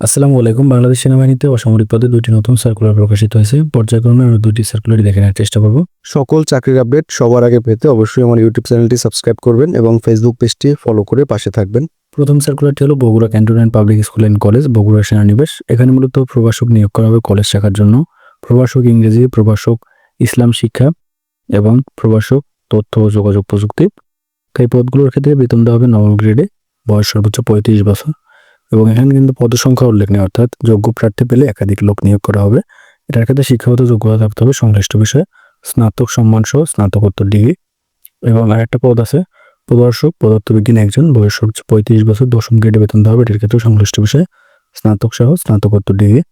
আসসালামু আলাইকুম। বাংলাদেশ সেনাবাহিনীতে অসামরিক পদে দুটি নতুন সার্কুলার প্রকাশিত হয়েছে। পর্যায়ক্রমে আমরা দুটি সার্কুলারই দেখে নেওয়ার চেষ্টা করব। সকল চাকরির আপডেট সবার আগে পেতে অবশ্যই আমার ইউটিউব চ্যানেলটি সাবস্ক্রাইব করবেন এবং ফেসবুক পেজটি ফলো করে পাশে থাকবেন। প্রথম সার্কুলারটি হলো Bogura cantonment public school and college Bogura সেনানিবাস। এখানে মূলত প্রভাষক নিয়োগ করা হবে কলেজ শাখার জন্য। প্রভাষক ইংরেজি প্রভাষক ইসলাম শিক্ষা এবং প্রভাষক তথ্য ও যোগাযোগ প্রযুক্তি। তো এই পদগুলোর ক্ষেত্রে বেতন দেওয়া হবে নবম গ্রেডে বয়স সর্বোচ্চ পঁয়ত্রিশ বছর। এবং এখানে কিন্তু পদসংখ্যা উল্লেখ নেই, অর্থাৎ যোগ্য প্রার্থী পেলে একাধিক লোক নিয়োগ করা হবে। এটার ক্ষেত্রে শিক্ষাগত যোগ্যতা থাকতে হবে, সংশ্লিষ্ট বিষয়ে স্নাতক সম্মান সহ স্নাতকোত্তর ডিগ্রি। এবং আরেকটা পদ আছে, প্রদর্শক, পদার্থবিজ্ঞান একজন, বয়স সর্বোচ্চ পঁয়ত্রিশ বছর, দশম গ্রেডে বেতন দেওয়া হবে। এটার ক্ষেত্রে সংশ্লিষ্ট বিষয়ে স্নাতক সহ স্নাতকোত্তর ডিগ্রি।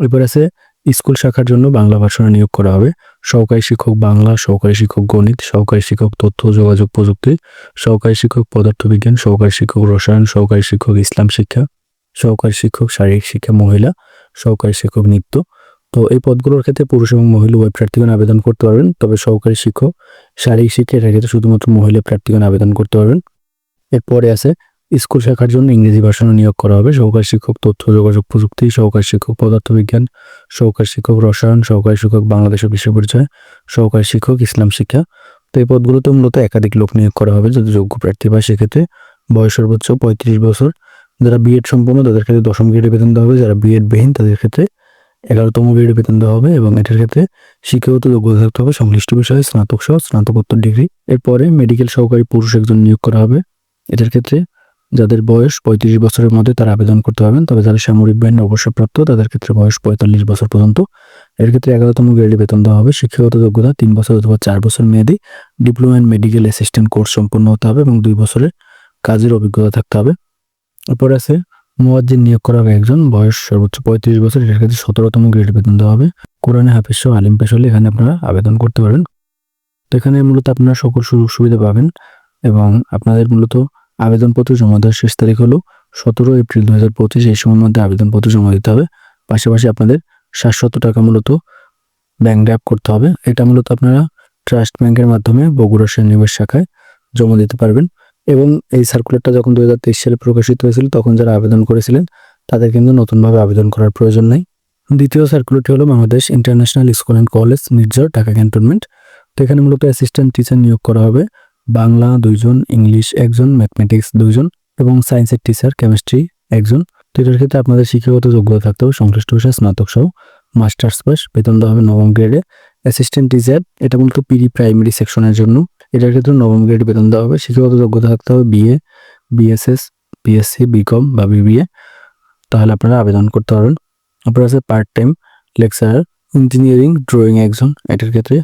এরপর আছে, স্কুল শাখার জন্য বাংলা ভাষণে নিয়োগ করা হবে। সহকারী শিক্ষক বাংলা, সহকারী শিক্ষক গণিত, সহকারী শিক্ষক তথ্য, যোগাযোগ প্রযুক্তি, সহকারী শিক্ষক পদার্থবিজ্ঞান, সহকারী শিক্ষক রসায়ন, সহকারী শিক্ষক ইসলাম শিক্ষা, সহকারী শিক্ষক শারীরিক শিক্ষা মহিলা, সহকারী শিক্ষক নৃত্য। তো এই পদগুলোর ক্ষেত্রে পুরুষ এবং মহিলা উভয় প্রার্থীগণ আবেদন করতে পারবেন, তবে সহকারী শিক্ষক শারীরিক শিক্ষা এটার ক্ষেত্রে শুধুমাত্র মহিলা প্রার্থীগণ আবেদন করতে পারবেন। এরপরে আছে স্কুল শাখার জন্য ইংরেজি ভাষণে নিয়োগ করা হবে। সহকারী শিক্ষক, তথ্য, যোগাযোগ প্রযুক্তি, সহকারী শিক্ষক, পদার্থবিজ্ঞান, সহকারী শিক্ষক রসায়ন, সহকারী শিক্ষক বাংলাদেশের বিশ্ব পরিচয়, সহকারী শিক্ষক ইসলাম শিক্ষা। তো এই পদগুলোতে মূলত একাধিক লোক নিয়োগ করা হবে যদি যোগ্য প্রার্থী পায়, সেক্ষেত্রে বয়স সর্বোচ্চ পঁয়ত্রিশ বছর। যারা বিএড সম্পূর্ণ তাদের ক্ষেত্রে দশম গ্রেডে বেতন দেওয়া হবে। যারা বিএড বিহীন, তাদের ক্ষেত্রে এগারোতম গ্রেডে বেতন দেওয়া হবে এবং এটার ক্ষেত্রে শিক্ষাগত যোগ্যতা থাকতে হবে। সংশ্লিষ্ট বিষয়ে স্নাতক সহ স্নাতকোত্তর ডিগ্রি এরপরে মেডিকেল সহকারী পুরুষ একজন নিয়োগ করা হবে। এটার ক্ষেত্রে যাদের বয়স পঁয়ত্রিশ বছরের মধ্যে তারা আবেদন করতে পারবেন, তবে যারা সামরিক বাহিনীর অবসরপ্রাপ্ত, তাদের ক্ষেত্রে বয়স পঁয়তাল্লিশ বছর পর্যন্ত। এর ক্ষেত্রে এগারোতম গ্রেডে বেতন দেওয়া হবে। শিক্ষাগত যোগ্যতা তিন বছর অথবা চার বছর মেয়াদী। Diploma in medical assistant course সম্পন্ন হতে হবে এবং দুই বছরের কাজের অভিজ্ঞতা থাকতে হবে। এরপর আছে মুয়াজ্জিন নিয়োগ করা হবে একজন, বয়স সর্বোচ্চ পঁয়ত্রিশ বছর। এটার ক্ষেত্রে সতেরোতম গ্রেড বেতন দেওয়া হবে। কোরআনে হাফিজ আলিম পেশ হলে এখানে আপনারা আবেদন করতে পারেন তো এখানে মূলত আপনারা সকল সুযোগ সুবিধা পাবেন এবং আপনাদের মূলত আবেদনপত্র জমা দেওয়ার শেষ তারিখ হলো সতেরো এপ্রিল দু হাজার পঁচিশ। এই সময়ের মধ্যে আবেদনপত্র জমা দিতে হবে। পাশাপাশি আপনাদের সাতশত টাকা মূলত ব্যাংক ড্রাফ করতে হবে। এটা মূলত আপনারা ট্রাস্ট ব্যাংকের মাধ্যমে বগুড়া সেনানিবাস শাখায় জমা দিতে পারবেন। এবং এই সার্কুলারটা যখন দুই হাজার তেইশ সালে প্রকাশিত হয়েছিল, তখন যারা আবেদন করেছিলেন, তাদের কিন্তু নতুনভাবে আবেদন করার প্রয়োজন নেই। দ্বিতীয় সার্কুলারটি হলো Bangladesh international school and college Nirjhar Dhaka cantonment তো এখানে মূলত অ্যাসিস্ট্যান্ট টিচার নিয়োগ করা হবে। বাংলা দুইজন, ইংলিশ একজন, ম্যাথমেটিক্স দুইজন এবং সায়েন্সের টিচার, কেমিস্ট্রি একজন। তো এটার ক্ষেত্রে আপনাদের শিক্ষাগত যোগ্যতা থাকতে হবে, সংশ্লিষ্ট বিষয়ে স্নাতক সহ। মাস্টার্স পাস, বেতন দেওয়া হবে নবম গ্রেডে। অ্যাসিস্ট্যান্ট টিচার, এটা মূলত পিডি প্রাইমারি সেকশনের জন্য। এটার ক্ষেত্রে নবম গ্রেড বেতন দেওয়া হবে, শিক্ষাগত যোগ্যতা থাকতে হবে বিএ, বিএসএস, বিএসসি, বিকম বা বিবিএ। তাহলে আপনারা আবেদন করতে পারবেন। তারপর আছে part time lecturer engineering drawing একজন। এটার ক্ষেত্রে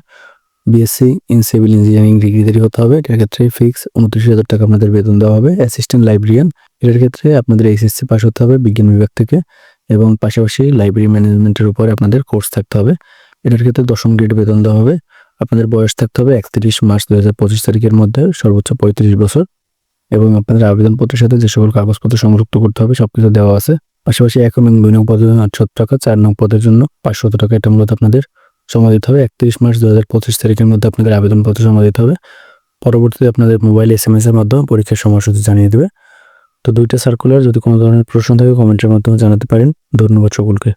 বিএসসি ইন সিভিল ইঞ্জিনিয়ারিং ডিগ্রিধারী হতে হবে। এটার ক্ষেত্রে ফিক্স উনত্রিশ হাজার টাকা আপনাদের বেতন দেওয়া হবে। অ্যাসিস্ট্যান্ট লাইব্রেরিয়ান এটার ক্ষেত্রে আপনাদের এইচএসসি পাস হতে হবে বিজ্ঞান বিভাগ থেকে এবং পাশাপাশি লাইব্রেরি ম্যানেজমেন্টের উপরে আপনাদের কোর্স থাকতে হবে। এটার ক্ষেত্রে দশম গ্রেড বেতন দেওয়া হবে। আপনাদের বয়স থাকতে হবে একত্রিশ মার্চ দু হাজার পঁচিশ তারিখের মধ্যে, সর্বোচ্চ পঁয়ত্রিশ বছর। এবং আপনাদের আবেদনপত্রের সাথে যে সকল কাগজপত্র সংযুক্ত করতে হবে, সবকিছু দেওয়া আছে। পাশাপাশি এক এবং দুই নং পদের জন্য আটশো টাকা, চার নং পদের জন্য পাঁচশত টাকা, এটা মূলত আপনাদের জমা দিতে হবে। একত্রিশ মার্চ দু হাজার পঁচিশ তারিখের মধ্যে আপনাদের আবেদনপত্র জমা দিতে হবে। পরবর্তীতে আপনাদের মোবাইল এস এম এস এর মাধ্যমে পরীক্ষার সময়সূচি জানিয়ে দেবে। তো দুইটা সার্কুলার যদি কোনো ধরনের প্রশ্ন থাকে কমেন্টের মাধ্যমে জানাতে পারেন। ধন্যবাদ সকলকে।